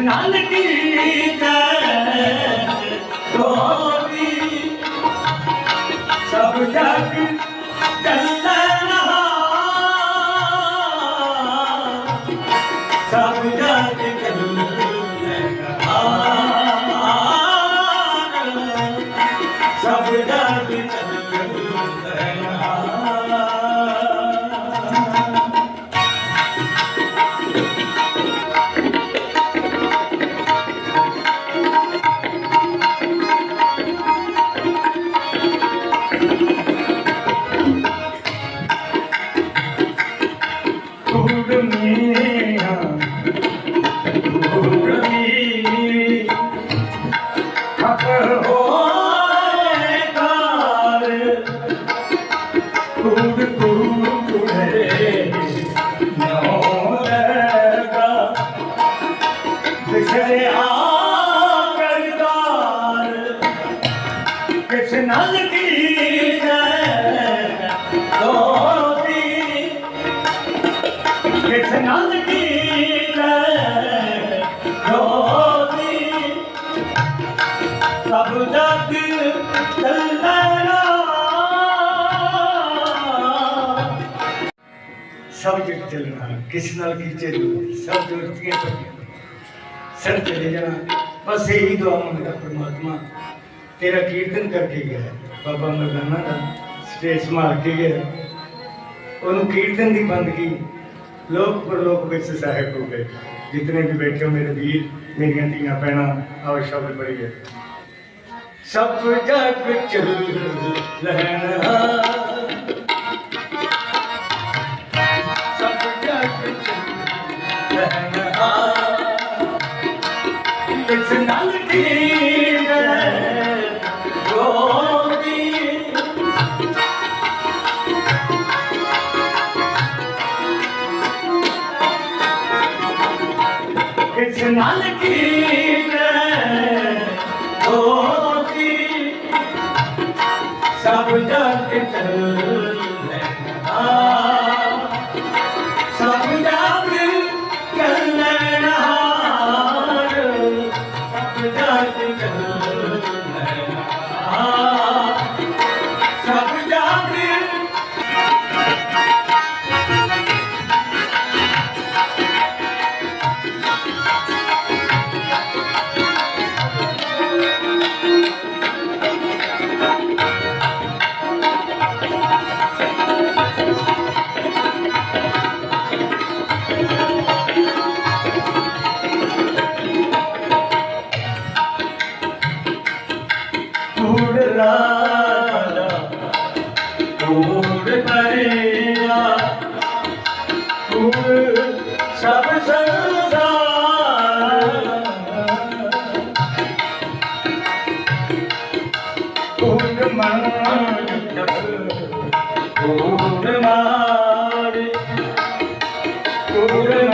ਨਾਲ ਕੀਤੇ ਦੋਸਤੀ ਕਿਸ Chopper. ਸਭ ਜਗ ਚੱਲਣਾ ਕਿਸ ਨਾਲ ਕੀਤੇ ਜੋ ਸਭ ਜੁੜਤੀਆਂ ਪਈਆਂ ਸਰ ਚਲੇ ਜਾਣਾ। ਬਸ ਇਹੀ ਦੁਆ ਮੰਗਦਾ ਪਰਮਾਤਮਾ, ਤੇਰਾ ਕੀਰਤਨ ਕਰਕੇ ਗਿਆ ਬਾਬਾ ਮਰਦਾਨਾ ਦਾ ਸਟੇਜ ਸੰਭਾਲ ਕੇ ਗਿਆ ਉਹਨੂੰ ਕੀਰਤਨ ਦੀ ਬੰਦਗੀ ਲੋਕ ਪਰਲੋਕ ਵਿੱਚ ਸਹਾਇਕ ਹੋ ਗਏ। ਜਿਤਨੇ ਵੀ ਬੈਠੇ ਹੋ ਮੇਰੇ ਵੀਰ, ਮੇਰੀਆਂ ਧੀਆਂ ਭੈਣਾਂ, ਆਓ ਸ਼ਬਦ ਪੜੀਏ ਸਭ ਜਗ ਚੱਲ ਰਹਿਣਾ ਕਿਸ ਕੂੜ ਪਰਿਆ ਕੂੜ ਸਭ ਸੰਸਾਰ। ਕੂੜ ਮਨ ਕੂੜ ਮਾਰੇ ਕੂੜ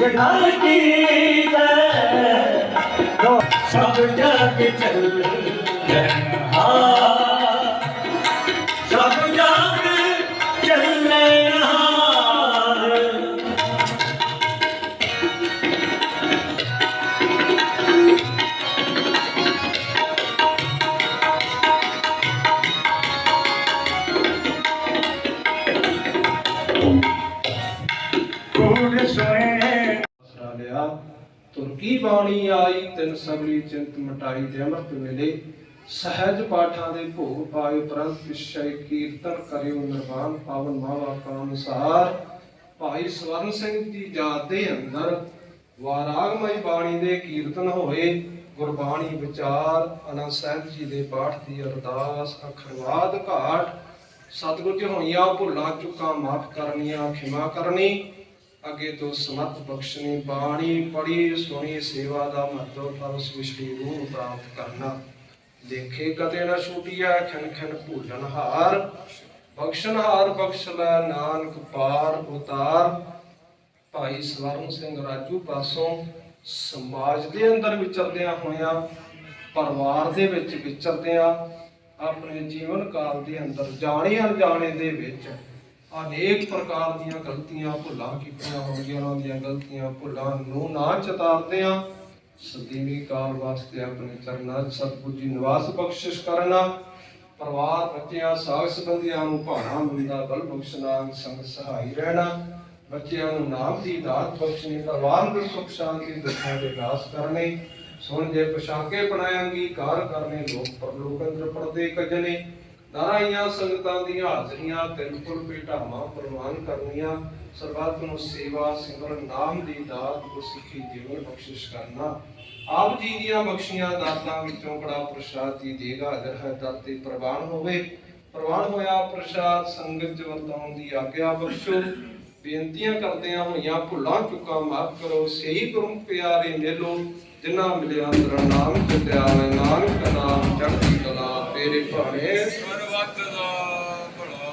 ਕਿਸ ਕੀ ਹੈ ਸਭ ਜਗ ਚੱਲ ਹਾਂ ਤਿੰਨ ਸਗਲੀ ਚਿੰਤ ਮਟਾਈ ਤੇ ਅੰਮ੍ਰਿਤ ਵੇਲੇ ਸਹਿਜ ਪਾਠਾਂ ਦੇ ਭੋਗ ਪਾਏ ਉਪਰੰਤ ਵਿਸ਼ੇ ਕੀਰਤਨ ਕਰਿਓ ਨਿਰਵਾਣ ਪਾਵਨ ਮਾਵਾ ਕਾ ਭਾਈ ਸਵਰਨ ਸਿੰਘ ਜੀ ਜਾਤ ਦੇ ਅੰਦਰ ਵਾਰਾਗਮਈ ਬਾਣੀ ਦੇ ਕੀਰਤਨ ਹੋਏ। ਗੁਰਬਾਣੀ ਵਿਚਾਰ, ਅਨੰਦ ਸਾਹਿਬ ਜੀ ਦੇ ਪਾਠ ਦੀ ਅਰਦਾਸ, ਅਖਰਵਾਦ ਘਾਟ। ਸਤਿਗੁਰ ਜੀ ਹੋਈਆਂ ਭੁੱਲਾਂ ਚੁੱਕਾਂ ਮਾਫ ਕਰਨੀਆਂ, ਖਿਮਾ ਕਰਨੀ। ਅੱਗੇ ਤੋਂ ਸਮਤ ਬਖਸ਼ਣੀ, ਬਾਣੀ ਪੜੀ ਸੁਣੀ, ਸੇਵਾ ਦਾ ਮਹੱਤਵ ਫਲ ਸ੍ਰਿਸ਼ਟੀ ਨੂੰ ਪ੍ਰਾਪਤ ਕਰਨਾ। ਦੇਖੇ ਕਦੇ ਨਾ ਛੂਟਿਆ ਖਨ ਖਨ ਭੂਲਨ ਹਾਰ। ਬਖਸ਼ਣ ਹਾਰ ਬਖਸ਼ ਲੈ, ਨਾਨਕ ਪਾਰ ਉਤਾਰ। ਭਾਈ ਸਵਰਨ ਸਿੰਘ ਰਾਜੂ ਪਾਸੋਂ ਸਮਾਜ ਦੇ ਅੰਦਰ ਵਿਚਰਦਿਆਂ ਹੋਇਆਂ, ਪਰਿਵਾਰ ਦੇ ਵਿੱਚ ਵਿਚਰਦਿਆਂ, ਆਪਣੇ ਜੀਵਨ ਕਾਲ ਦੇ ਅੰਦਰ ਜਾਣੇ ਅਣਜਾਣੇ ਦੇ ਵਿੱਚ ਅਨੇਕ ਪ੍ਰਕਾਰ ਦੀਆਂ ਗਲਤੀਆਂ ਭੁੱਲਾਂ ਕੀਤੀਆਂ ਹੋਣਗੀਆਂ, ਉਹਨਾਂ ਦੀਆਂ ਗਲਤੀਆਂ ਭੁੱਲਾਂ ਨੂੰ ਨਾ ਚਤਾਰਦਿਆਂ ਸਦੀਵੀ ਕਾਲ ਵਾਸਤੇ ਆਪਣੇ ਚਰਨਾਂ 'ਚ ਸਤਿਗੁਰੂ ਜੀ ਨਿਵਾਸ ਬਖਸ਼ਿਸ਼ ਕਰਨਾ। ਪਰਿਵਾਰ, ਬੱਚਿਆਂ, ਸਾਗ ਸੰਬੰਧੀਆਂ ਨੂੰ ਭਾਣਾ ਮੰਦਾ ਬਲ ਬਖਸ਼ਣਾ ਸੰਗ ਸਹਾਈ ਰਹਿਣਾ। ਬੱਚਿਆਂ ਨੂੰ ਨਾਮ ਦੀ ਦਾਤ ਬਖਸ਼ਣੀ, ਪਰਿਵਾਰ ਨੂੰ ਸੁਖ ਸ਼ਾਂਤੀ ਦੁੱਖਾਂ ਦੇ ਵਿਕਾਸ ਕਰਨੇ। ਸੁਣ ਜੇ ਪਛਾਕੇ ਬਣਾਇਆਂਗੀ, ਕਾਰ ਕਰਨੇ, ਲੋਕ ਪਰਲੋਕ ਅੰਦਰ ਪਰਦੇ ਕਜਨੇ ਨਾਰਾਇਆਂ ਸੰਗਤਾਂ ਦੀਆਂ ਹਾਜ਼ਰੀਆਂ ਤਿੰਨ ਫੁੱਲ ਭੇਟਾਵਾਂ ਪ੍ਰਵਾਨ ਕਰਨੀਆਂ। ਸਰਬੱਤ ਨੂੰ ਸੇਵਾ ਸਿਮਰਨ ਨਾਮ ਦੀ ਦਾਤ ਕੋ ਜੀਵਨ ਬਖਸ਼ਿਸ਼ ਕਰਨਾ। ਆਪ ਜੀ ਦੀਆਂ ਬਖਸ਼ੀਆਂ ਦਾਤਾਂ ਵਿੱਚੋਂ ਬੜਾ ਪ੍ਰਸ਼ਾਦ ਦੀ ਦੇਗਾ। ਹਾਜ਼ਰ ਹੈ ਦਰ ਪ੍ਰਵਾਨ ਹੋਵੇ, ਪ੍ਰਵਾਨ ਹੋਇਆ ਪ੍ਰਸ਼ਾਦ ਸੰਗਤ ਚ ਵਰਤਾਉਣ ਦੀ ਆਗਿਆ ਬਖਸ਼ੋ। ਬੇਨਤੀਆਂ ਕਰਦਿਆਂ ਹੋਈਆਂ ਭੁੱਲਾਂ ਚੁੱਕਾਂ ਮਾਫ ਕਰੋ। ਸਹੀ ਗੁਰੂ ਪਿਆਰੇ ਮਿਲੋ, ਜਿਨ੍ਹਾਂ ਮਿਲਿਆ ਤੇਰਾ ਨਾਮ ਚਿਤਿਆ ਮੈਂ ਨਾਨਕ ਨਾਮ, ਚੜ੍ਹਦੀ ਕਲਾ ਤੇਰੇ ਭਾਣੇ ਸਰਬੱਤ ਦਾ ਭਲਾ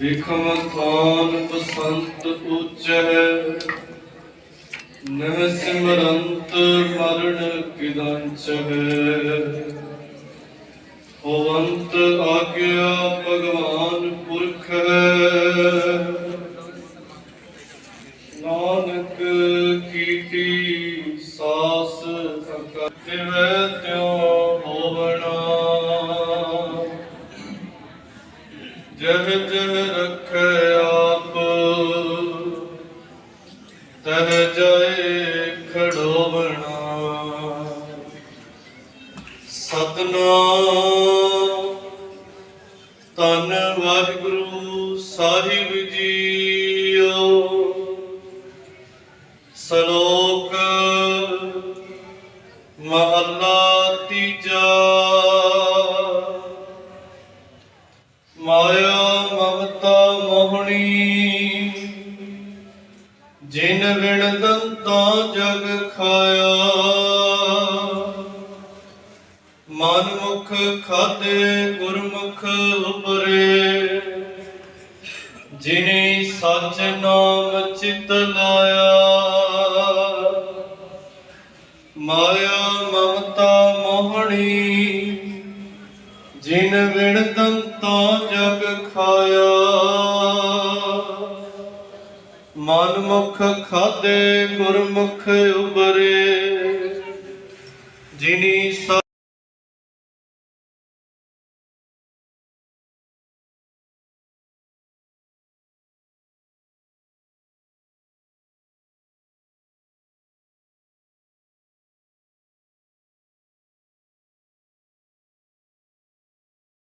ਵਿਖਮ ਥਾਨ ਬਸੰਤ ਉਚੈ, ਨਹ ਸਿਮਰੰਤ ਮਰਨ ਕਿਦੰਚ ਹੈ ਹੋਵੰਤ ਆਗਿਆ ਭਗਵਾਨ ਪੁਰਖ ਹੈ ਨਾਨਕ ਕੀਟੀ ਸਾਸ ਤਿਵੈ ਤਿਉ ਜਹ ਰਖੈ ਆਪ। ਤਹ ਜਾਏ ਖੜੋ ਬਣਾ। ਸਤਨਾਮ। ਤਨ ਵਾਹਿਗੁਰੂ ਮਾਇਆ ਮਮਤਾ ਮੋਹਣੀ। ਜਿਨ ਵਿਣ ਦੰਤਾ ਜਗ ਖਾਇਆ। ਮਨ ਮੁਖ ਖਾਦੇ ਗੁਰਮੁਖ ਉਪਰੇ। ਜਿਨੇ ਸਚ ਨਾਮ ਚਿਤ ਲਾਇਆ। ਮਾਇਆ ਮਮਤਾ ਮੋਹਣੀ। ਜਿਨ ਵਿਣ ਦੰਤਾ ਜਗ ਖਾਇਆ। ਮਨ ਮੁਖ ਖਾਦੇ ਗੁਰਮੁਖ ਉਬਰੇ। ਜਿਨੀ